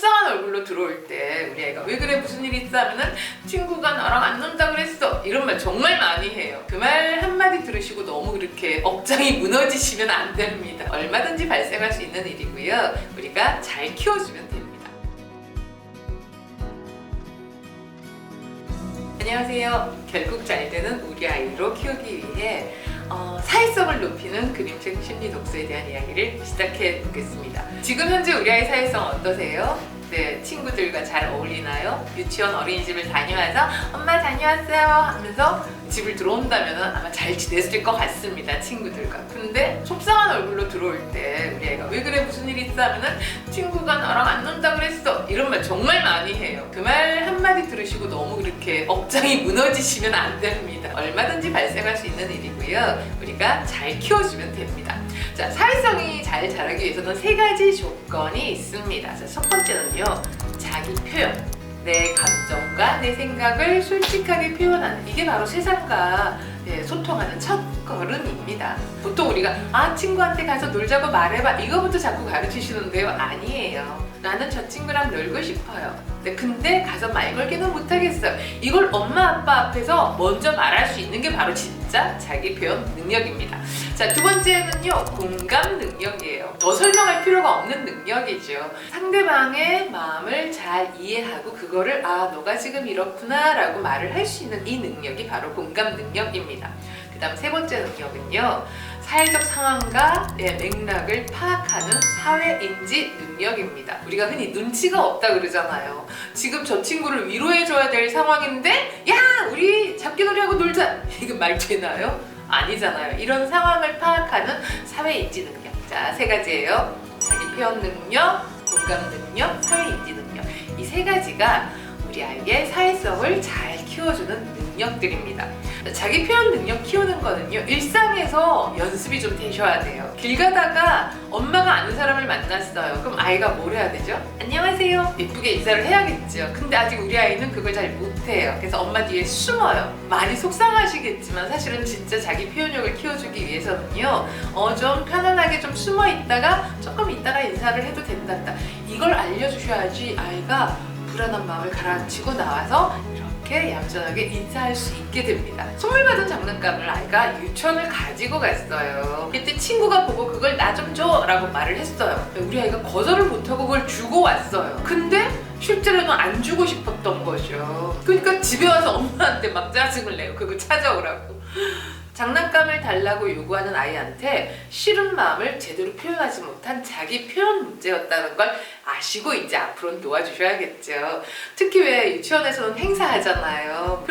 속상한 얼굴로 들어올 때 우리 애가 왜 그래? 무슨 일 있어? 하면은 친구가 나랑 안 논다 그랬어. 이런 말 정말 많이 해요. 그 말 한마디 들으시고 너무 그렇게 억장이 무너지시면 안 됩니다. 얼마든지 발생할 수 있는 일이고요. 우리가 잘 키워주면 됩니다. 안녕하세요. 결국 잘 되는 우리 아이로 키우기 위해 어, 사회성을 높이는 그림책 심리 독서에 대한 이야기를 시작해 보겠습니다. 지금 현재 우리 아이 사회성 어떠세요? 네, 친구들과 잘 어울리나요? 유치원 어린이집을 다녀와서 엄마 다녀왔어요 하면서 집을 들어온다면 아마 잘 지냈을 것 같습니다, 친구들과. 근데 속상한 얼굴로 들어올 때 우리 애가 왜 그래 무슨 일 있어 하면은 친구가 나랑 안 논다 그랬어 이런 말 정말 많이 해요. 그 말 한마디 들으시고 너무 그렇게 억장이 무너지시면 안 됩니다. 얼마든지 발생할 수 있는 일이고요. 우리가 잘 키워주면 됩니다. 자, 사회성이 잘 자라기 위해서는 세 가지 조건이 있습니다. 자, 첫 번째는요, 자기 표현. 내 감정과 내 생각을 솔직하게 표현하는 이게 바로 세상과 예, 소통하는 첫 걸음입니다. 보통 우리가 아 친구한테 가서 놀자고 말해봐 이거부터 자꾸 가르치시는데요 아니에요. 나는 저 친구랑 놀고 싶어요. 네, 근데 가서 말 걸기는 못하겠어요. 이걸 엄마 아빠 앞에서 먼저 말할 수 있는 게 바로 진 짜 자기 표현 능력입니다. 자, 두 번째는요, 공감 능력이에요. 더 설명할 필요가 없는 능력이죠. 상대방의 마음을 잘 이해하고 그거를 아, 너가 지금 이렇구나 라고 말을 할 수 있는 이 능력이 바로 공감 능력입니다. 그 다음 세 번째 능력은요, 사회적 상황과 예, 맥락을 파악하는 사회인지 능력입니다. 우리가 흔히 눈치가 없다 그러잖아요. 지금 저 친구를 위로해줘야 될 상황인데, 야, 우리 말 되나요? 아니잖아요. 이런 상황을 파악하는 사회인지 능력. 자, 세 가지예요. 자기 표현 능력, 공감 능력, 사회인지 능력. 이 세 가지가 우리 아이의 사회성을 잘 키워주는 능력들입니다. 자기 표현 능력 키우는 거는요, 일상에서 연습이 좀 되셔야 돼요. 길 가다가 엄마가 아는 사람을 만났어요. 그럼 아이가 뭘 해야 되죠? 안녕하세요. 예쁘게 인사를 해야겠죠. 근데 아직 우리 아이는 그걸 잘 못해요. 그래서 엄마 뒤에 숨어요. 많이 속상하시겠지만 사실은 진짜 자기 표현력을 키워주기 위해서는요, 어, 좀 편안하게 좀 숨어 있다가 조금 있다가 인사를 해도 된단다. 이걸 알려주셔야지 아이가 불안한 마음을 가라앉히고 나와서 이렇게 얌전하게 인사할 수 있게 됩니다. 선물 받은 장난감을 아이가 유치원을 가지고 갔어요. 그때 친구가 보고 그걸 나 좀 줘! 라고 말을 했어요. 우리 아이가 거절을 못하고 그걸 주고 왔어요. 근데 실제로는 안 주고 싶었던 거죠. 그러니까 집에 와서 엄마한테 막 짜증을 내요. 그거 찾아오라고. 장난감을 달라고 요구하는 아이한테 싫은 마음을 제대로 표현하지 못한 자기 표현 문제였다는 걸 아시고 이제 앞으로는 도와주셔야겠죠. 특히 왜 유치원에서는 행사하잖아요.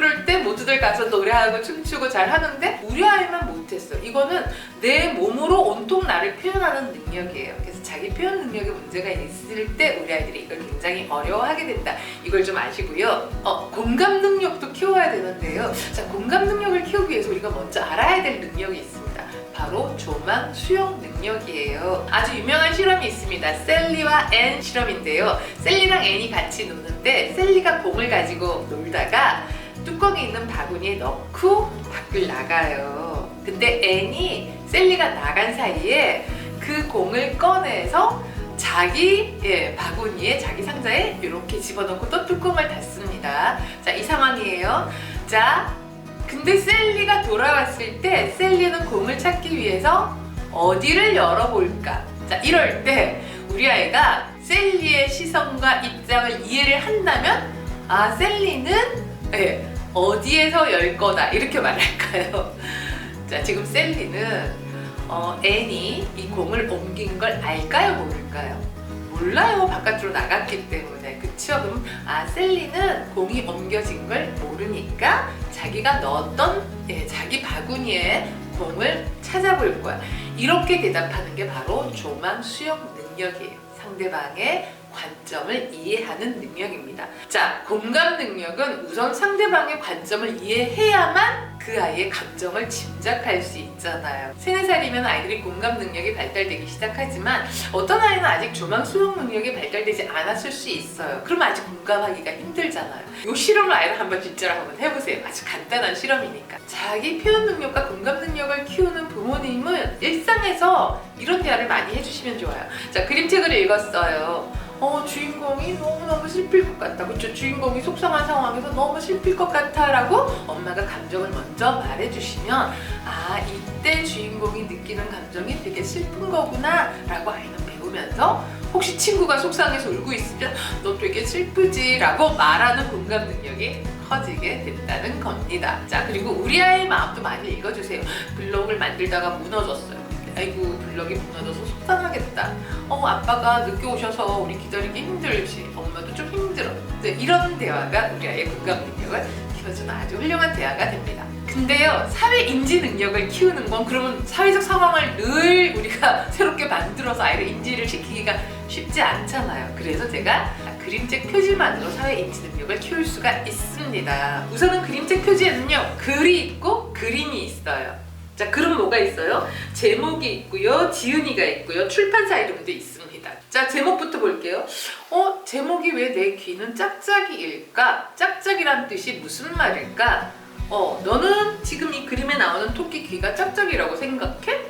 가서 노래하고 춤추고 잘 하는데 우리 아이만 못했어. 이거는 내 몸으로 온통 나를 표현하는 능력이에요. 그래서 자기 표현 능력에 문제가 있을 때 우리 아이들이 이걸 굉장히 어려워하게 된다. 이걸 좀 아시고요. 어, 공감 능력도 키워야 되는데요. 자, 공감 능력을 키우기 위해서 우리가 먼저 알아야 될 능력이 있습니다. 바로 조망 수용 능력이에요. 아주 유명한 실험이 있습니다. 셀리와 앤 실험인데요. 셀리랑 앤이 같이 노는데 셀리가 공을 가지고 놀다가 뚜껑에 있는 바구니에 넣고 밖을 나가요. 근데 앤이 셀리가 나간 사이에 그 공을 꺼내서 자기 예, 바구니에 자기 상자에 이렇게 집어넣고 또 뚜껑을 닫습니다. 자, 이 상황이에요. 자, 근데 셀리가 돌아왔을 때 셀리는 공을 찾기 위해서 어디를 열어볼까? 자, 이럴 때 우리 아이가 셀리의 시선과 입장을 이해를 한다면 아, 셀리는 예, 어디에서 열 거다 이렇게 말할까요? 자, 지금 셀리는 어, 앤이 이 공을 옮긴 걸 알까요, 모를까요? 몰라요. 바깥으로 나갔기 때문에. 그쵸? 그럼, 아, 셀리는 공이 옮겨진 걸 모르니까 자기가 넣었던 예, 자기 바구니에 공을 찾아볼 거야. 이렇게 대답하는 게 바로 조망 수용 능력이에요. 상대방의 관점을 이해하는 능력입니다. 자, 공감 능력은 우선 상대방의 관점을 이해해야만 그 아이의 감정을 짐작할 수 있잖아요. 세네 살이면 아이들이 공감 능력이 발달되기 시작하지만 어떤 아이는 아직 조망 수용 능력이 발달되지 않았을 수 있어요. 그럼 아직 공감하기가 힘들잖아요. 이 실험을 아이랑 한번 진짜로 한번 해보세요. 아주 간단한 실험이니까. 자기 표현 능력과 공감 능력을 키우는 부모님은 일상에서 이런 대화를 많이 해주시면 좋아요. 자, 그림책을 읽었어요. 어, 주인공이 너무너무 슬플 것 같다. 그쵸? 주인공이 속상한 상황에서 너무 슬플 것 같아. 라고 엄마가 감정을 먼저 말해주시면, 아, 이때 주인공이 느끼는 감정이 되게 슬픈 거구나. 라고 아이는 배우면서, 혹시 친구가 속상해서 울고 있으면, 너 되게 슬프지. 라고 말하는 공감 능력이 커지게 된다는 겁니다. 자, 그리고 우리 아이의 마음도 많이 읽어주세요. 블록을 만들다가 무너졌어요. 아이고 블럭이 무너져서 속상하겠다. 어 아빠가 늦게 오셔서 우리 기다리기 힘들지. 엄마도 좀 힘들어. 네, 이런 대화가 우리 아이의 공감 능력을 키워주는 아주 훌륭한 대화가 됩니다. 근데요 사회 인지 능력을 키우는 건 그러면 사회적 상황을 늘 우리가 새롭게 만들어서 아이를 인지를 시키기가 쉽지 않잖아요. 그래서 제가 그림책 표지만으로 사회 인지 능력을 키울 수가 있습니다. 우선은 그림책 표지에는요 글이 있고 그림이 있어요. 자, 그럼 뭐가 있어요? 제목이 있고요, 지은이가 있고요, 출판사 이름도 있습니다. 자, 제목부터 볼게요. 어, 제목이 왜 내 귀는 짝짝이일까? 짝짝이란 뜻이 무슨 말일까? 어, 너는 지금 이 그림에 나오는 토끼 귀가 짝짝이라고 생각해?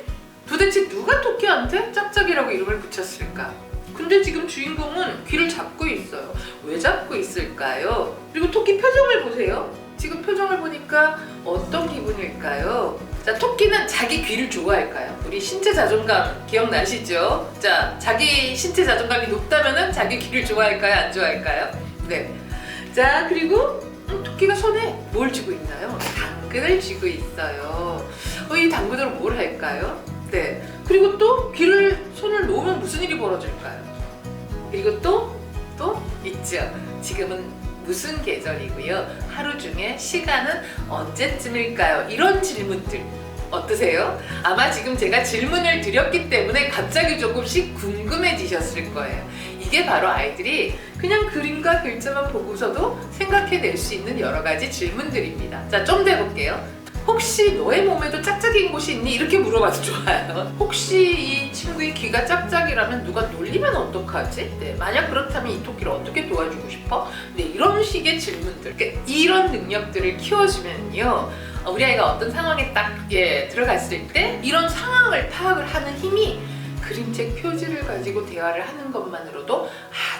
도대체 누가 토끼한테 짝짝이라고 이름을 붙였을까? 근데 지금 주인공은 귀를 잡고 있어요. 왜 잡고 있을까요? 그리고 토끼 표정을 보세요. 지금 표정을 보니까 어떤 기분일까요? 자, 토끼는 자기 귀를 좋아할까요? 우리 신체 자존감 기억나시죠? 자, 자기 신체 자존감이 높다면은 자기 귀를 좋아할까요? 안 좋아할까요? 네. 자, 그리고 음, 토끼가 손에 뭘 쥐고 있나요? 당근을 쥐고 있어요. 어, 이 당근으로 뭘 할까요? 네. 그리고 또 귀를 손을 놓으면 무슨 일이 벌어질까요? 그리고 또, 또 있죠. 지금은 무슨 계절이고요? 하루 중에 시간은 언제쯤일까요? 이런 질문들 어떠세요? 아마 지금 제가 질문을 드렸기 때문에 갑자기 조금씩 궁금해지셨을 거예요. 이게 바로 아이들이 그냥 그림과 글자만 보고서도 생각해낼 수 있는 여러 가지 질문들입니다. 자, 좀더 해볼게요. 혹시 너의 몸에도 짝짝이인 곳이 있니? 이렇게 물어봐도 좋아요. 혹시 이 친구의 귀가 짝짝이라면 누가 놀리면 어떡하지? 네, 만약 그렇다면 이 토끼를 어떻게 도와주고 싶어? 네, 이런 식의 질문들. 그러니까 이런 능력들을 키워주면요. 어, 우리 아이가 어떤 상황에 딱 예, 들어갔을 때 이런 상황을 파악을 하는 힘이 그림책 표지를 가지고 대화를 하는 것만으로도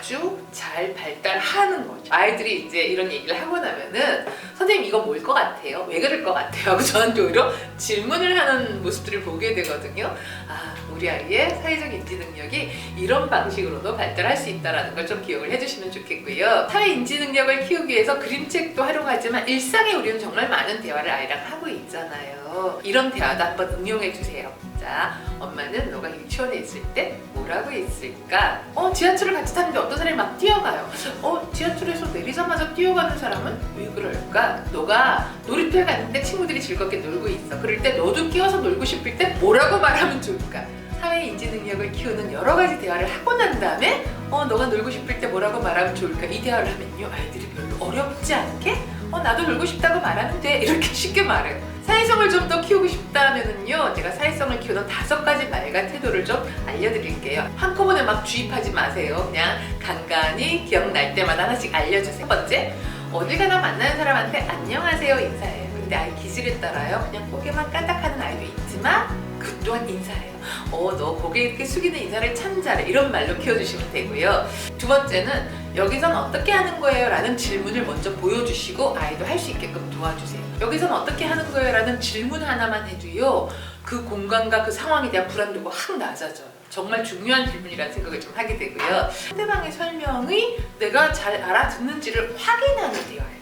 아주 잘 발달하는 거죠. 아이들이 이제 이런 얘기를 하고 나면은 선생님 이거 뭘 것 같아요? 왜 그럴 것 같아요? 하고 저한테 오히려 질문을 하는 모습들을 보게 되거든요. 아, 우리 아이의 사회적 인지 능력이 이런 방식으로도 발달할 수 있다는 걸 좀 기억을 해주시면 좋겠고요. 사회 인지 능력을 키우기 위해서 그림책도 활용하지만 일상에 우리는 정말 많은 대화를 아이랑 하고 있잖아요. 이런 대화도 한번 응용해 주세요. 자, 엄마는 너가 유치원에 있을 때 뭐라고 했을까? 어, 지하철을 같이 타는데 어떤 사람이 막 뛰어가요. 어, 지하철에서 내리자마자 뛰어가는 사람은 왜 그럴까? 너가 놀이터에 갔는데 친구들이 즐겁게 놀고 있어. 그럴 때 너도 끼어서 놀고 싶을 때 뭐라고 말하면 좋을까? 사회 인지 능력을 키우는 여러 가지 대화를 하고 난 다음에 어 너가 놀고 싶을 때 뭐라고 말하면 좋을까 이 대화를 하면요 아이들이 별로 어렵지 않게 어 나도 놀고 싶다고 말하면 돼 이렇게 쉽게 말해요 사회성을 좀 더 키우고 싶다면은요 제가 사회성을 키우는 다섯 가지 말과 태도를 좀 알려드릴게요 한꺼번에 막 주입하지 마세요 그냥 간간히 기억날 때마다 하나씩 알려주세요 첫 번째 어딜 가나 만나는 사람한테 안녕하세요 인사해요 근데 아이 기질에 따라요 그냥 고개만 까딱하는 아이도 있지만 그 또한 인사해요 어, 너 고개 이렇게 숙이는 인사를 참 잘해. 이런 말로 키워주시면 되고요. 두 번째는 여기선 어떻게 하는 거예요? 라는 질문을 먼저 보여주시고 아이도 할 수 있게끔 도와주세요. 여기선 어떻게 하는 거예요? 라는 질문 하나만 해도요. 그 공간과 그 상황에 대한 불안도가 확 낮아져요. 정말 중요한 질문이라는 생각을 좀 하게 되고요. 상대방의 설명이 내가 잘 알아듣는지를 확인하는 대화예요.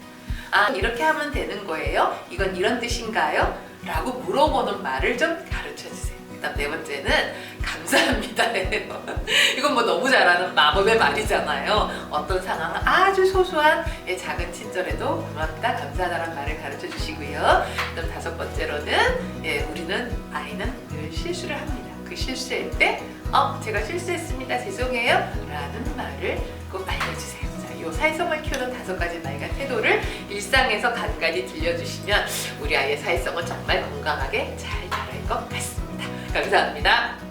아, 이렇게 하면 되는 거예요? 이건 이런 뜻인가요? 라고 물어보는 말을 좀 가르쳐 주세요. 그다음 네 번째는 감사합니다예요. 이건 뭐 너무 잘하는 마법의 말이잖아요. 어떤 상황은 아주 소소한 예, 작은 친절에도 고맙다, 감사하다는 말을 가르쳐 주시고요. 그다음 다섯 번째로는 예, 우리는 아이는 늘 실수를 합니다. 그 실수할 때, 어, 제가 실수했습니다. 죄송해요. 라는 말을 꼭 알려주세요. 자, 이 사회성을 키우는 다섯 가지 말과 태도를 일상에서 간간히 들려주시면 우리 아이의 사회성은 정말 건강하게 잘 자랄 것 같습니다. 감사합니다.